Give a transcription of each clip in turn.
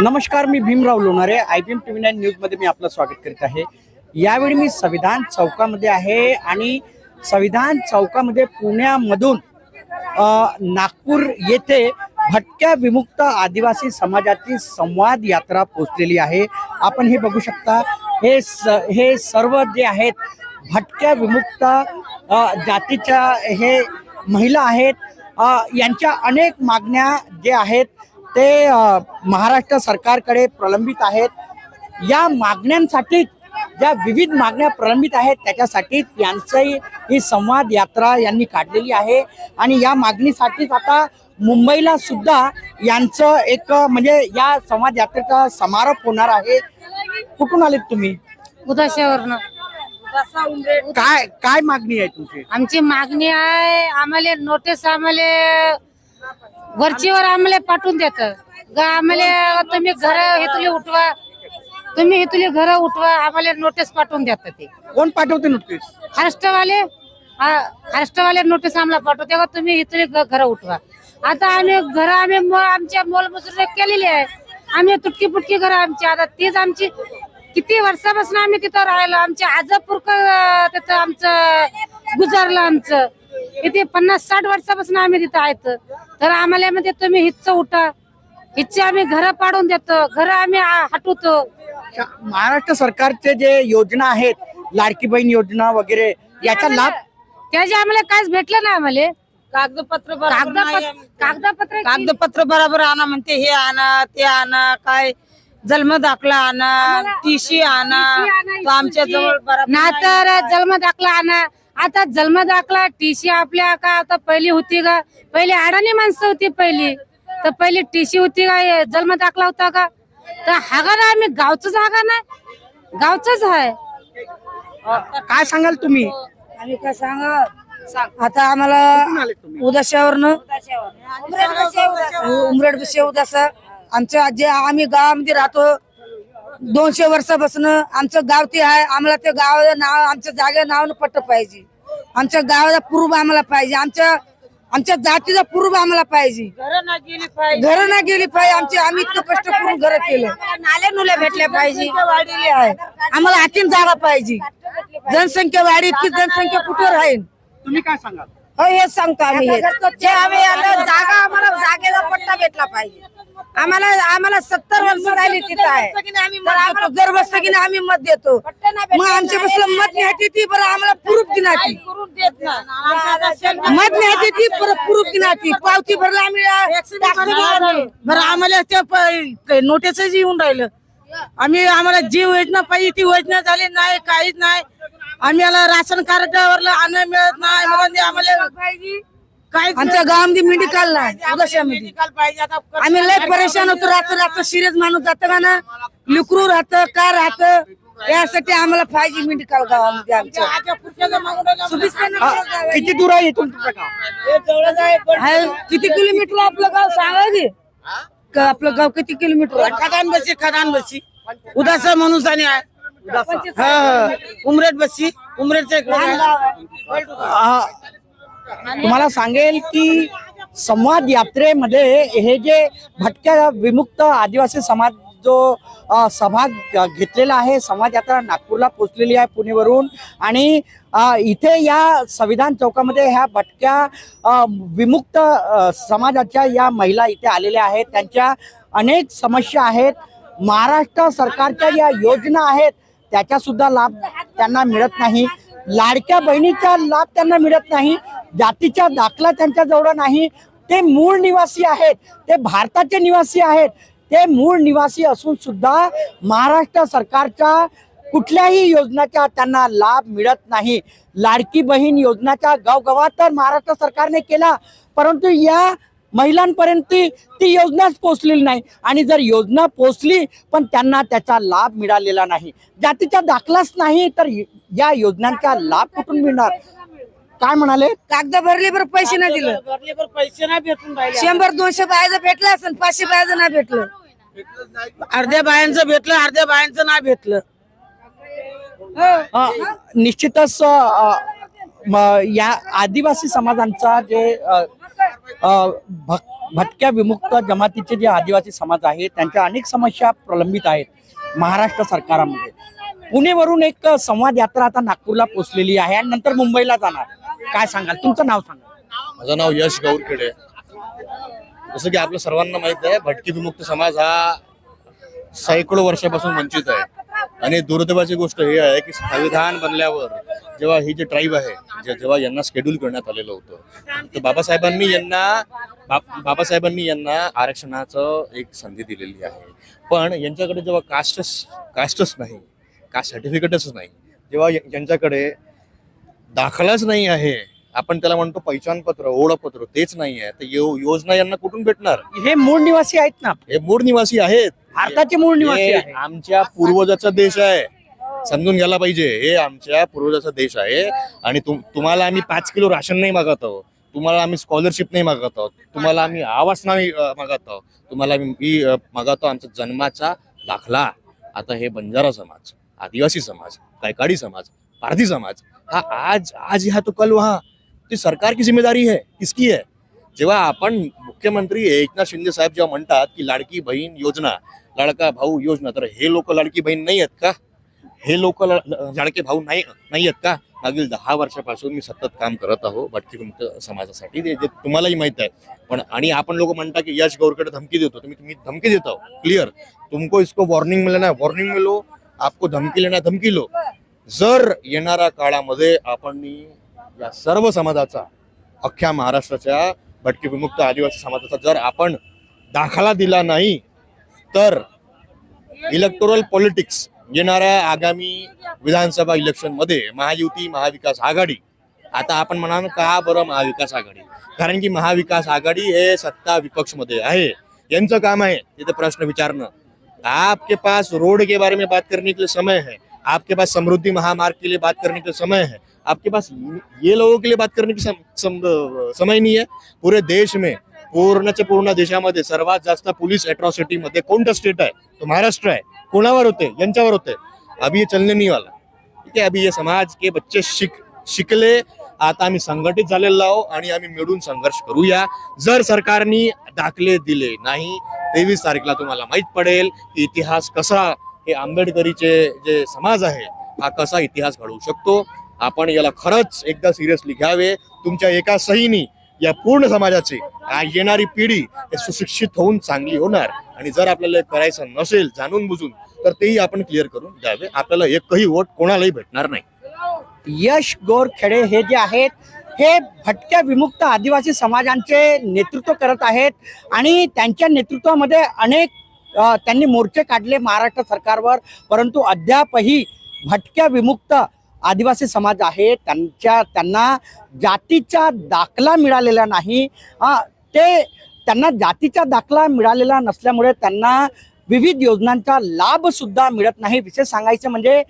नमस्कार मी Bhimrao Lonare. I B M T V nine न्यूजमध्ये मी आपलं स्वागत करीत आहे. यावेळी मी संविधान चौकामध्ये आहे आणि संविधान चौकामध्ये पुण्यामधून नागपूर येथे भटक्या विमुक्त आदिवासी समाजाची संवाद यात्रा पोचलेली आहे. आपण हे बघू शकता हे स हे सर्व जे आहेत भटक्या विमुक्त जातीच्या हे महिला आहेत. यांच्या अनेक मागण्या जे आहेत ते महाराष्ट्र सरकारकडे प्रलंबित आहेत. या मागण्यांसाठी ज्या विविध मागण्या प्रलंबित आहेत त्याच्यासाठी यांचंही ही संवाद यात्रा यांनी काढलेली आहे. आणि या मागणीसाठीच आता मुंबईला सुद्धा यांचं एक म्हणजे या संवाद यात्रेचा समारोप होणार आहे. कुठून आलेत तुम्ही? उदाशावरनं काय काय मागणी आहे तुमची? आमची मागणी आहे आम्हाला नोटीस आम्हाला वरचीवर आम्हाला पाठवून देत. आम्हाला तुम्ही घर हेतुले उठवा. तुम्ही हेतुले घर उठवा आम्हाला नोटीस पाठवून देतात ते. कोण पाठवते नोटीस महाराष्ट्रवाले महाराष्ट्रवाले नोटीस आम्हाला पाठवते. का तुम्ही इथले घर उठवा. आता आम्ही घर आम्ही आमच्या मोलमजुरी केलेली आहे. आम्ही तुटकी फुटकी घर आमची. आता तीच आमची किती वर्षापासून आम्ही तिथं राहिलो. आमच्या आजापूर तिथं आमचं गुजारलं आमचं. किती पन्नास साठ वर्षापासून आम्ही तिथं आहेत. तर आम्हाला म्हणजे तुम्ही हिच्च उठा. हिच्चे आम्ही घर पाडून देतो. घर आम्ही आ- हटवतो. महाराष्ट्र सरकारचे जे योजना आहेत लाडकी बहीण योजना वगैरे याचा लाभ त्याचे आम्हाला काहीच भेटलं ना आम्हाला. कागदपत्र कागदपत्र कागदपत्र कागदपत्र बरोबर आणा म्हणते हे आणा ते आणा काय जन्म दाखला आणा टीसी आणा तो आमच्या जवळ बरोबर ना तर जन्म दाखला आणा. आता जन्म दाखला टीसी आपल्या का? आता पहिली होती का? पहिले अडाणी माणसं होती पहिली. तर पहिली टीसी होती का? जन्म दाखला होता का? तर हागा ना आम्ही गावच हागा नाही? गावच आहे काय सांगाल तुम्ही? आम्ही काय सांगा? आता आम्हाला उदाशावरनं उमरड विषय उदासा. आमच्या जे आम्ही गावामध्ये राहतो दोनशे वर्षापासून आमचं गाव ते आहे. आम्हाला ते गावाचं नाव आमच्या जागे नाव पट्ट पाहिजे. आमच्या गावाचा पूर्व आम्हाला पाहिजे. आमच्या आमच्या जातीचा पूर्व आम्हाला पाहिजे. घरं ना गेली पाहिजे. आमचे आम्ही इतकं कष्ट करून घर केलं. नाले नुले भेटले पाहिजे. वाढलेले आहे. आम्हाला आणखीन जागा पाहिजे. जनसंख्या वाढी इतकी जनसंख्या कुठं राहील तुम्ही काय सांगाल? हो हेच सांगतो आम्ही हेच. जे आम्ही आता जागा आम्हाला जागेला पट्टा भेटला पाहिजे. आम्हाला आम्हाला सत्तर वर्ष झाली तिथं आहे. तर आम्हाला वर्षाकीने आम्ही मत देतो. मग आमच्या पासून मत न्यायची ती बरं आम्हाला प्रूफ गिनाती मत न्यायची ती परत प्रूफ गिनाती पावती भरला आम्ही. बरं आम्हाला त्या नोटीस येऊन राहिलं. आम्ही आम्हाला जी योजना पाहिजे ती योजना झाली नाही काहीच नाही. आम्ही राशन कार्डावर अन्न मिळत नाही. म्हणजे आम्हाला आमच्या गावामध्ये मेडिकल नाही. उदशामध्ये पाहिजे. आता आम्ही लय परेशान होतो. रात्र रात्र सिरियस माणूस जातं का ना? लिकरू राहतं काय राहतं? यासाठी आम्हाला पाहिजे मेडिकल गावामध्ये आमच्या गाव आहे. किती दूर आहे इथून तुमचं गाव? आहे, किती किलोमीटर आपलं गाव? सांगा की. का आपलं गाव किती किलोमीटर आहे? खदान बसी खदान बसी. उदास माणूस आणि आहे. उमरेड बसी आहे. अ, तुम्हाला सांगेल की संवाद यात्रेमध्ये हे जे भटक्या विमुक्त आदिवासी समाज जो सभा घेतलेला आहे संवाद यात्रा नागपूरला पोचलेली आहे पुणेवरून आणि इथे या संविधान चौकामध्ये ह्या भटक्या विमुक्त समाजाच्या या महिला इथे आलेल्या आहेत. त्यांच्या अनेक समस्या आहेत. महाराष्ट्र सरकारच्या या योजना आहेत त्याचा सुद्धा लाभ त्यांना मिळत नाही. लाडक्या बहिणीचा लाभ त्यांना मिळत नाही. जातीचा दाखला त्यांच्याजवळ नाही. ते मूळ निवासी आहेत. ते भारताचे निवासी आहेत. ते मूळ निवासी असून सुद्धा महाराष्ट्र सरकारच्या कुठल्याही योजनाचा त्यांना लाभ मिळत नाही. लाडकी बहीण योजनाचा गावगावात तर महाराष्ट्र सरकारने केला. परंतु या महिलांपर्यंत ती ती योजनाच पोचलेली नाही. आणि जर योजना पोचली पण त्यांना त्याचा लाभ मिळालेला नाही. जातीचा दाखलाच नाही तर या योजनांचा लाभ कुठून मिळणार? काय म्हणाले? कागद भरले बरं पैसे नाही दिलं. भरले पण पैसे नाही भेटून राहिले. शंभर दोनशे बायाचं भेटलं असेल पाचशे बायाचं नाही भेटलं. अर्ध्या बायांचं भेटलं अर्ध्या बायांचं नाही भेटलं. अ, निश्चितच अ, म, या आदिवासी समाजांचा जे अ, अ, भक भटक्या विमुक्त जमातीचे जे आदिवासी समाज आहे त्यांच्या अनेक समस्या प्रलंबित आहेत महाराष्ट्र सरकारामध्ये. पुणेवरून एक संवाद यात्रा आता नागपूरला पोहोचलेली आहे आणि नंतर मुंबईला जाणार. काय सांगाल? तुमचं नाव सांगा. माझं नाव यश गौरखेडे. जसं की आपल्या सर्वांना माहीत आहे भटकी विमुक्त समाज हा सैकडो वर्षापासून वंचित आहे. आणि दुर्दैवाची गोष्ट ही आहे की संविधान बनल्यावर जेव्हा ही जे ट्राईब आहे जे- जेव्हा यांना शेड्यूल करण्यात आलेलं होतं तर बाबासाहेबांनी यांना बा- बाबासाहेबांनी यांना आरक्षणाचं एक संधी दिलेली आहे. पण यांच्याकडे जेव्हा कास्टच कास्टच नाही कास्ट सर्टिफिकेटच नाही जेव्हा यांच्याकडे दाखलाच नाही आहे. आपण त्याला म्हणतो पहिचानपत्र ओळखपत्र तेच नाही आहे. तर यो- योजना यांना कुठून भेटणार? हे मूळ निवासी आहेत ना. हे मूळ निवासी आहेत. भारताचे मूळ निवासी हे आहे आमच्या पूर्वजाचा देश आहे. समजून घ्यायला पाहिजे. हे आमच्या पूर्वजाचा देश आहे. आणि तुम- तुम्हाला आम्ही पाच किलो राशन नाही मागत आहोत. तुम्हाला आम्ही स्कॉलरशिप नाही मागत आहोत. तुम्हाला आम्ही आवास नाही अ, मागत आहोत. तुम्हाला आम्ही अ, मागत आहोत आमचा जन्माचा दाखला. आता हे बंजारा समाज आदिवासी समाज कैकाडी समाज पारधी समाज हा आज आज हा तो कल वहा ती सरकार की जिम्मेदारी है किसकी है? जेव्हा आपण मुख्यमंत्री एकनाथ शिंदे साहेब जेव्हा म्हणतात की लाडकी बहीण योजना लाडका भाऊ योजना तर हे लोक लाडकी बहीण नाही आहेत का? हे लोक लाडके भाऊ नाही नाही आहेत का? मागील दहा वर्षापासून मी सतत काम करत आहो भटकीमुक्त समाजासाठी. जे तुम्हालाही माहीत आहे. पण आणि आपण लोक म्हणता की यश गौरकडे धमकी देतो तुम्ही तुम्ही धमकी देतो. क्लिअर तुमको इसको वॉर्निंग मिळणार वॉर्निंग मिलो आपको धमकी लेना धमकी लो. जर येणाऱ्या काळामध्ये आपण या सर्व समाजाचा अख्ख्या महाराष्ट्राच्या भटकी विमुक्त आदिवासी समाजाचा जर आपण दाखला दिला नाही तर इलेक्टोरल पॉलिटिक्स येणाऱ्या आगामी विधानसभा इलेक्शनमध्ये महायुती महाविकास आघाडी आता आपण म्हणाल का बरं महाविकास आघाडी? कारण की महाविकास आघाडी हे सत्ता विपक्षमध्ये आहे. यांचं काम आहे तिथे प्रश्न विचारणं. आपके पास रोड के बारे में बात करने के लिए समय है. आपके पास समृद्धि महामार्ग के लिए बात करने का समय है। आपके पास ये लोगों के लिए बात करने की सम, सम, समय नहीं है। पूरे देश में पूर्णच्या पूर्ण देशामध्ये सर्वात जास्त पोलीस अट्रॉसिटी मध्ये कोणतं स्टेट आहे? तो महाराष्ट्र आहे. कोणावर होते? यांच्यावर होते. अभी ये चलने नाही वाला. ठीक आहे? अभी ये समाज के बच्चे शिक शिकले. आता आम्ही संघटित झालेलो आहो आणि आम्ही मिळून संघर्ष करूया. जर सरकारनी दाखले दिले नाही तेवीस तारीखला तुम्हाला माहीत पडेल की इतिहास कसा हे आंबेडकरीचे जे समाज आहे हा कसा इतिहास घडवू शकतो? आपण याला खरंच एकदा सिरियसली घ्यावे. तुमच्या एका सहीनी या पूर्ण समाजाची येणारी पिढी हे सुशिक्षित होऊन चांगली होणार. आणि जर आपल्याला करायचं नसेल जाणून बुजून तर तेही आपण क्लिअर करून द्यावे. आपल्याला एकही वोट कोणालाही भेटणार नाही. यश गोरखेडे हे जे आहेत हे भटक्या विमुक्त आदिवासी समाजांचे नेतृत्व करत आहेत. आणि त्यांच्या नेतृत्वामध्ये अनेक त्यांनी मोर्चे काढले महाराष्ट्र सरकारवर परंतु अद्यापही भटक्या विमुक्त आदिवासी समाज आहे. त्यांच्या त्यांना जातीचा दाखला मिळालेला नाही. ते त्यांना जातीचा दाखला मिळालेला नसल्यामुळे त्यांना विविध योजनांचा लाभसुद्धा मिळत नाही. विशेष सांगायचं म्हणजे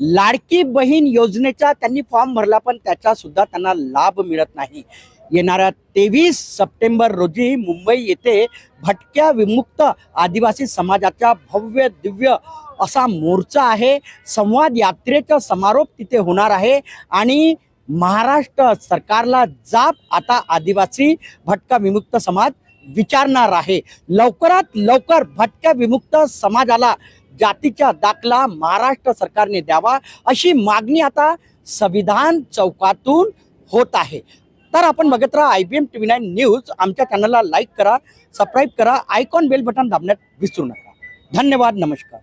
लाडकी बहीण योजनेचा त्यांनी फॉर्म भरला पण त्याचासुद्धा त्यांना लाभ मिळत नाही. येणाऱ्या तेवीस सप्टेंबर रोजी मुंबई येथे भटक्या विमुक्त आदिवासी समाजाचा भव्य दिव्य असा मोर्चा आहे. संवाद यात्रेचा समारोप तिथे होणार आहे आणि महाराष्ट्र सरकारला जाब आता आदिवासी भटका विमुक्त समाज विचारणार आहे. लवकरात लवकर भटक्या विमुक्त समाजाला जातीचा दाखला महाराष्ट्र सरकारने द्यावा अशी मागणी आता संविधान चौकातून होत आहे. तर आपण बघत राहा I B M T V nine news आमच्या चॅनलला लाईक करा सबस्क्राईब करा आयकॉन बेल बटन दाबण्यात विसरू नका. धन्यवाद नमस्कार.